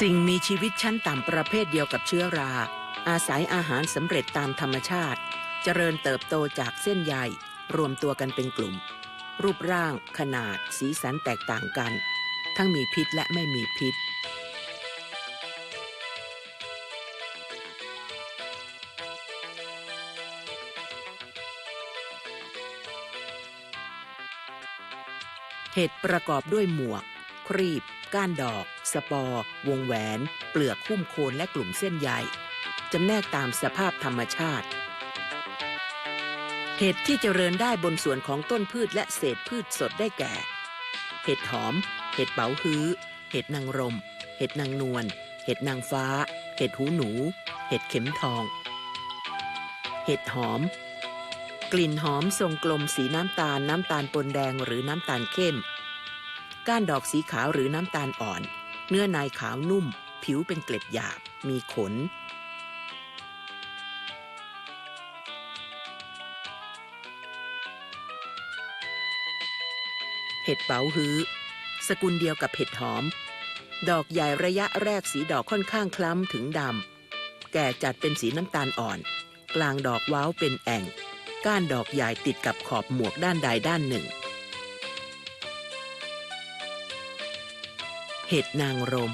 สิ่งมีชีวิตชั้นต่ำประเภทเดียวกับเชื้อรา อาศัยอาหารสำเร็จตามธรรมชาติ เจริญเติบโตจากเส้นใยรวมตัวกันเป็นกลุ่ม รูปร่าง ขนาด สีสันแตกต่างกัน ทั้งมีพิษและไม่มีพิษ เห็ดประกอบด้วยหมวก ครีบ ก้านดอก สปอร์ วงแหวน เปลือกหุ้มโคนและกลุ่มเส้นใยจำแนกตามสภาพธรรมชาติ เห็ดที่เจริญได้บนส่วนของต้นพืชและเศษพืชสดได้แก่ เห็ดหอม เห็ดเป๋าฮื้อ เห็ดนางรม เห็ดนางนวล เห็ดนางฟ้า เห็ดหูหนู เห็ดเข็มทอง เห็ดหอม กลิ่นหอมทรงกลมสีน้ำตาลน้ำตาลปนแดงหรือน้ำตาลเข้ม ก้านดอกสีขาวหรือน้ำตาลอ่อน เนื้อในขาวนุ่ม ผิวเป็นเกล็ดหยาบ มีขน เห็ดเป๋าฮื้อ สกุลเดียวกับเห็ดหอม ดอกใหญ่ระยะแรกสีดอกค่อนข้างคล้ำถึงดำ แก่จัดเป็นสีน้ำตาลอ่อน กลางดอกว้าวเป็นแอ่ง ก้านดอกใหญ่ติดกับขอบหมวกด้านใดด้านหนึ่ง เห็ดนางรม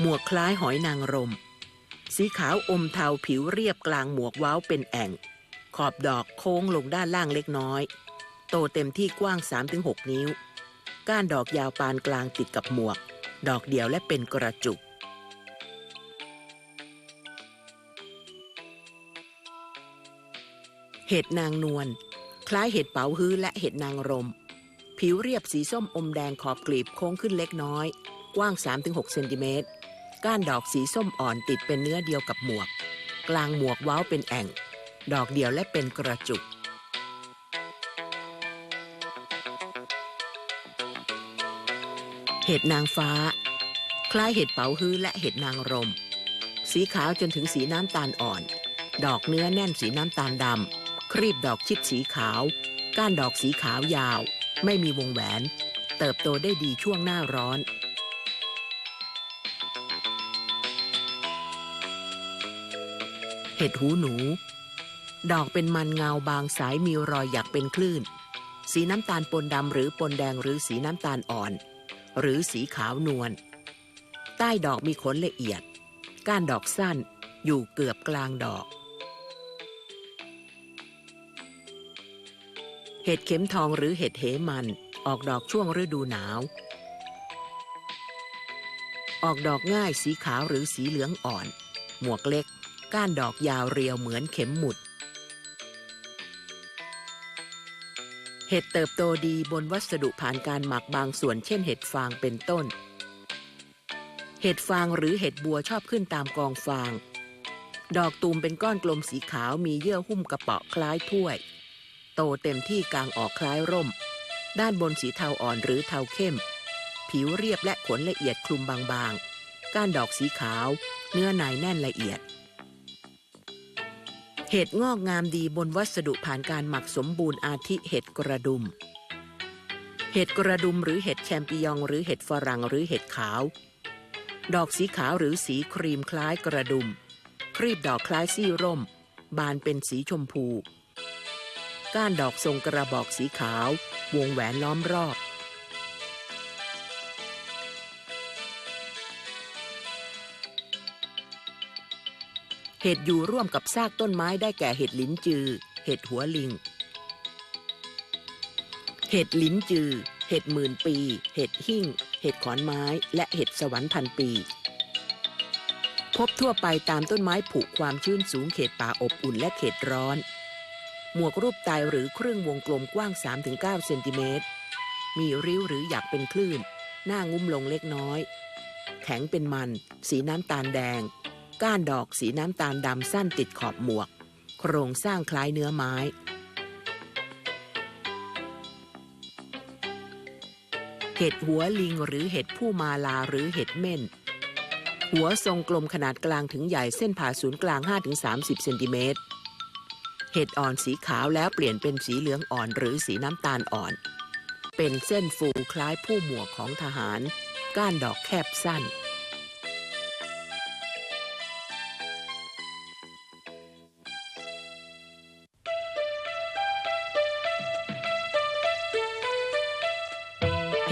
หมวกคล้ายหอยนางรม สีขาวอมเทาผิวเรียบกลางหมวกว้าวเป็นแอ่ง ขอบดอกโค้งลงด้านล่างเล็กน้อย โตเต็มที่กว้าง 3-6 นิ้ว ก้านดอกยาวปานกลางติดกับหมวก ดอกเดียวและเป็นกระจุกเห็ดนางนวลคล้ายเห็ดเป๋าฮื้อและเห็ดนางรม ผิวเรียบสีส้มอมแดงขอบกลีบโค้งขึ้นเล็กน้อย กว้าง 3-6 เซนติเมตร ก้านดอกสีส้มอ่อนติดเป็นเนื้อเดียวกับหมวก กลางหมวกเว้าเป็นแอ่ง ดอกเดียวและเป็นกระจุก เห็ดนางฟ้า คล้ายเห็ดเป๋าฮื้อและเห็ดนางรม สีขาวจนถึงสีน้ำตาลอ่อน ดอกเนื้อแน่นสีน้ำตาลดำ ครีบดอกชิดสีขาว ก้านดอกสีขาวยาว ไม่มีวงแหวน เติบโตได้ดีช่วงหน้าร้อน เห็ดหูหนู ดอกเป็นมันเงาบางสายมีรอยหยักเป็นคลื่น สีน้ำตาลปนดำหรือปนแดงหรือสีน้ำตาลอ่อน หรือสีขาวนวล ใต้ดอกมีขนละเอียด ก้านดอกสั้นอยู่เกือบกลางดอก เห็ดเข็มทองหรือเห็ดเหมัน ออกดอกช่วงฤดูหนาว ออกดอกง่ายสีขาวหรือสีเหลืองอ่อน หมวกเล็ก ก้านดอกยาวเรียวเหมือนเข็มหมุด เห็ดเติบโตดีบนวัสดุผ่านการหมักบางส่วนเช่นเห็ดฟางเป็นต้น เห็ดฟางหรือเห็ดบัวชอบขึ้นตามกองฟาง ดอกตูมเป็นก้อนกลมสีขาวมีเยื่อหุ้มกระเปาะคล้ายถ้วย โตเต็มที่กลางออกคล้ายร่ม ด้านบนสีเทาอ่อนหรือเทาเข้ม ผิวเรียบและขนละเอียดคลุมบางๆ ก้านดอกสีขาว เนื้อในแน่นละเอียด เห็ดงอกงามดีบนวัสดุผ่านการหมักสมบูรณ์อาทิเห็ดกระดุม เห็ดกระดุมหรือเห็ดแชมปิญองหรือเห็ดฝรั่งหรือเห็ดขาว ดอกสีขาวหรือสีครีมคล้ายกระดุม ครีบดอกคล้ายซี่ร่ม บานเป็นสีชมพู ก้านดอกทรงกระบอกสีขาว วงแหวนล้อมรอบ เห็ดอยู่ร่วมกับซากต้นไม้ได้แก่เห็ดลิ้นจือ เห็ดหัวลิง เห็ดลิ้นจือ เห็ดหมื่นปี เห็ดหิ่ง เห็ดขอนไม้ และเห็ดสวรรค์พันปี พบทั่วไปตามต้นไม้ผุความชื้นสูงเขตป่าอบอุ่นและเขตร้อน หมวกรูปไตหรือครึ่งวงกลมกว้าง 3-9เซนติเมตร มีริ้วหรือหยักเป็นคลื่น หน้างุ้มลงเล็กน้อย แข็งเป็นมัน สีน้ำตาลแดง ก้านดอกสีน้ำตาลดำสั้นติดขอบหมวก โครงสร้างคล้ายเนื้อไม้ เห็ดหัวลิงหรือเห็ดผู้มาลาหรือเห็ดเม่น หัวทรงกลมขนาดกลางถึงใหญ่เส้นผ่าศูนย์กลาง 5-30 เซนติเมตร เห็ดอ่อนสีขาวแล้วเปลี่ยนเป็นสีเหลืองอ่อนหรือสีน้ำตาลอ่อน เป็นเส้นฟูคล้ายผู้หมวกของทหาร ก้านดอกแคบสั้น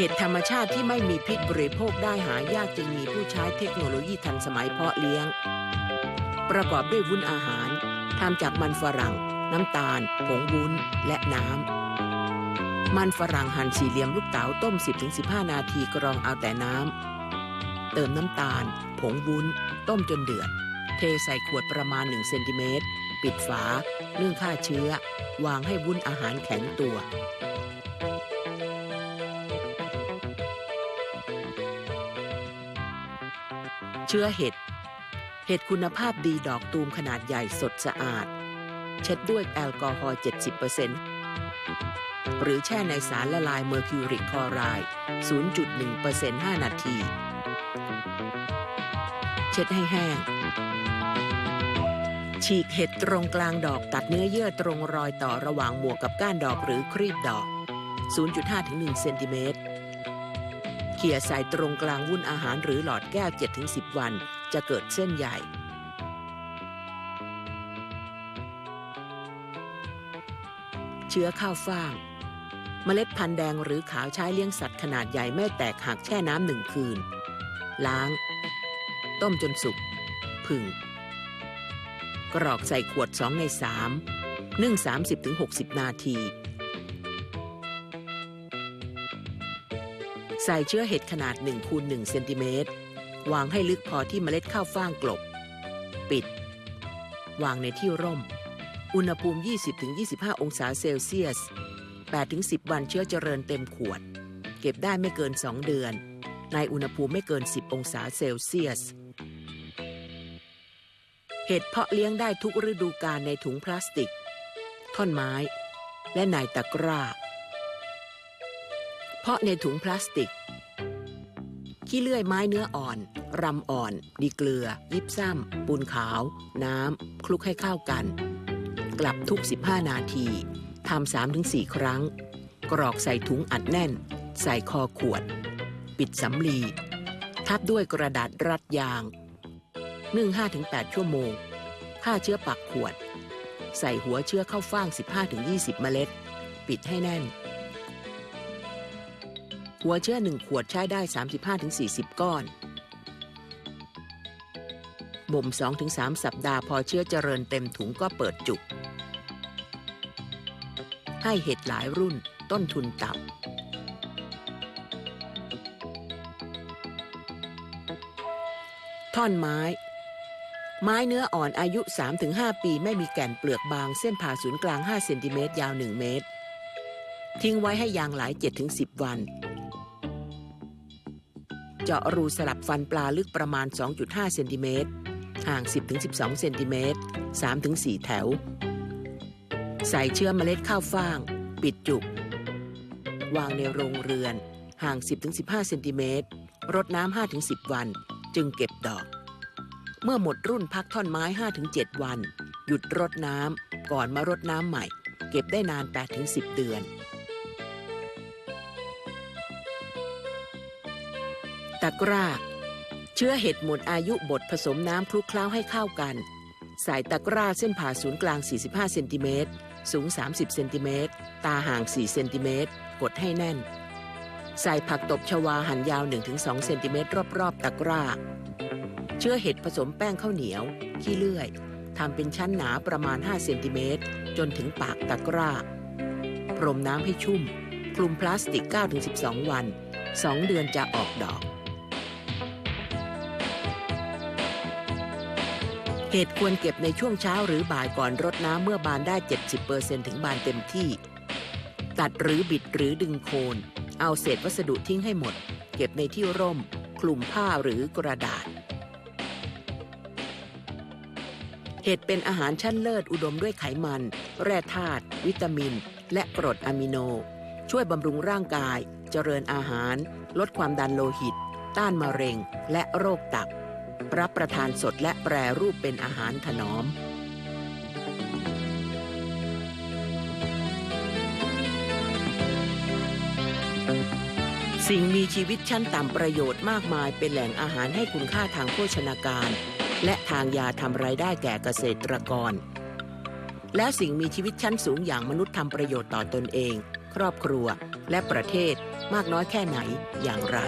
เห็ดธรรมชาติที่ไม่มีพิษบริโภคได้หายากจึงมีผู้ใช้เทคโนโลยีทันสมัยเพาะเลี้ยง ประกอบด้วยวุ้นอาหารทำจากมันฝรั่ง น้ำตาล ผงวุ้น และน้ำ มันฝรั่งหั่นสี่เหลี่ยมลูกเต๋าต้ม 10-15 นาทีกรองเอาแต่น้ำ เติมน้ำตาล ผงวุ้น ต้มจนเดือด เทใส่ขวดประมาณ 1 เซนติเมตร ปิดฝา เรื่องฆ่าเชื้อ วางให้วุ้นอาหารแข็งตัว เชื้อเห็ด เห็ดคุณภาพดีดอกตูมขนาดใหญ่สดสะอาด เช็ดด้วยแอลกอฮอล์70%หรือแช่ในสารละลายเมอร์คิวริกคลอไรด์0.1% 5 นาที เช็ดให้แห้ง ฉีกเห็ดตรงกลางดอกตัดเนื้อเยื่อตรงรอยต่อระหว่างหมวกกับก้านดอกหรือครีบดอก 0.5-1เซนติเมตร ขี่ยใส่ตรงกลางวุ้นอาหารหรือหลอดแก้ว 7-10 วัน จะเกิดเส้นใหญ่ เชื้อข้าวฟ่าง เมล็ดพันธุ์แดงหรือขาวใช้เลี้ยงสัตว์ขนาดใหญ่ไม่แตกหักแช่น้ำหนึ่งคืน ล้าง ต้มจนสุก ผึ่ง กรอกใส่ขวด 2 ใน 3 นึ่ง 30-60 นาที ใส่เชื้อเห็ดขนาด1คูณ1เซนติเมตรวางให้ลึกพอที่เมล็ดข้าวฟ่างกลบ ปิด วางในที่ร่ม อุณหภูมิ 20-25 องศาเซลเซียส 8-10 วันเชื้อเจริญเต็มขวด เก็บได้ไม่เกิน 2 เดือน ในอุณหภูมิไม่เกิน 10 องศาเซลเซียส เห็ดเพาะเลี้ยงได้ทุกฤดูกาลในถุงพลาสติก ท่อนไม้ และในตะกร้า เพาะในถุงพลาสติก ขี้เลื่อยไม้เนื้ออ่อน รำอ่อน ดีเกลือ ยิบซ้ำปูนขาว น้ำ คลุกให้เข้ากัน กลับทุก 15 นาทีทำ3-4ครั้ง กรอกใส่ถุงอัดแน่น ใส่คอขวด ปิดสำลี ทับด้วยกระดาษรัดยางนึ่ง5-8 ชั่วโมงฆ่าเชื้อปักขวด ใส่หัวเชื้อเข้าฟ่าง 15-20 เมล็ด ปิดให้แน่น หัวเชื้อ 1 ขวดใช้ได้ 35-40 ก้อน บ่ม 2-3 สัปดาห์พอเชื้อเจริญเต็มถุงก็เปิดจุก ให้เห็ดหลายรุ่นต้นทุนต่ำท่อนไม้ ไม้เนื้ออ่อนอายุ 3-5 ปีไม่มีแก่นเปลือกบางเส้นผ่าศูนย์กลาง 5 เซนติเมตรยาว 1 เมตรทิ้งไว้ให้ยางหลาย 7-10 วัน เจาะรูสลับฟันปลาลึกประมาณ 2.5 เซนติเมตร ห่าง 10-12 เซนติเมตร 3-4 แถว ใส่เชื้อเมล็ดข้าวฟ่าง ปิดจุก วางในโรงเรือน ห่าง 10-15 เซนติเมตร รดน้ำ 5-10 วัน จึงเก็บดอก เมื่อหมดรุ่นพักท่อนไม้ 5-7 วัน หยุดรดน้ำก่อนมารดน้ำใหม่ เก็บได้นาน 8-10 เดือน ตะกร้า เชื้อเห็ดหมดอายุบดผสมน้ำคลุกเคล้าให้เข้ากันใส่ตะกร้าเส้นผ่าศูนย์กลาง 45 เซนติเมตร สูง 30 เซนติเมตร ตาห่าง 4 เซนติเมตร กดให้แน่น ใส่ผักตบชวาหั่นยาว 1-2 เซนติเมตรรอบๆ ตะกร้า เชื้อเห็ดผสมแป้งข้าวเหนียว ขี้เลื่อย ทำเป็นชั้นหนาประมาณ 5 เซนติเมตร จนถึงปากตะกร้า พรมน้ำให้ชุ่ม คลุมพลาสติก 9-12 วัน 2 เดือนจะออกดอก เห็ดควรเก็บในช่วงเช้าหรือบ่ายก่อนรดน้ำเมื่อบานได้ 70%ถึงบานเต็มที่ ตัดหรือบิดหรือดึงโคน เอาเศษวัสดุทิ้งให้หมด เก็บในที่ร่ม คลุมผ้าหรือกระดาษ เห็ดเป็นอาหารชั้นเลิศอุดมด้วยไขมัน แร่ธาตุวิตามิน และกรดอะมิโน ช่วยบำรุงร่างกาย เจริญอาหาร ลดความดันโลหิต ต้านมะเร็ง และโรคตับ รับประทานสดและแปรรูปเป็นอาหารถนอม สิ่งมีชีวิตชั้นต่ำประโยชน์มากมายเป็นแหล่งอาหารให้คุณค่าทางโภชนาการ และทางยาทำไรายได้แก่เกษตรกร และสิ่งมีชีวิตชั้นสูงอย่างมนุษย์ทำประโยชน์ต่อตนเองคครอบครัวและประเทศมากน้อยแค่ไหนอย่างไร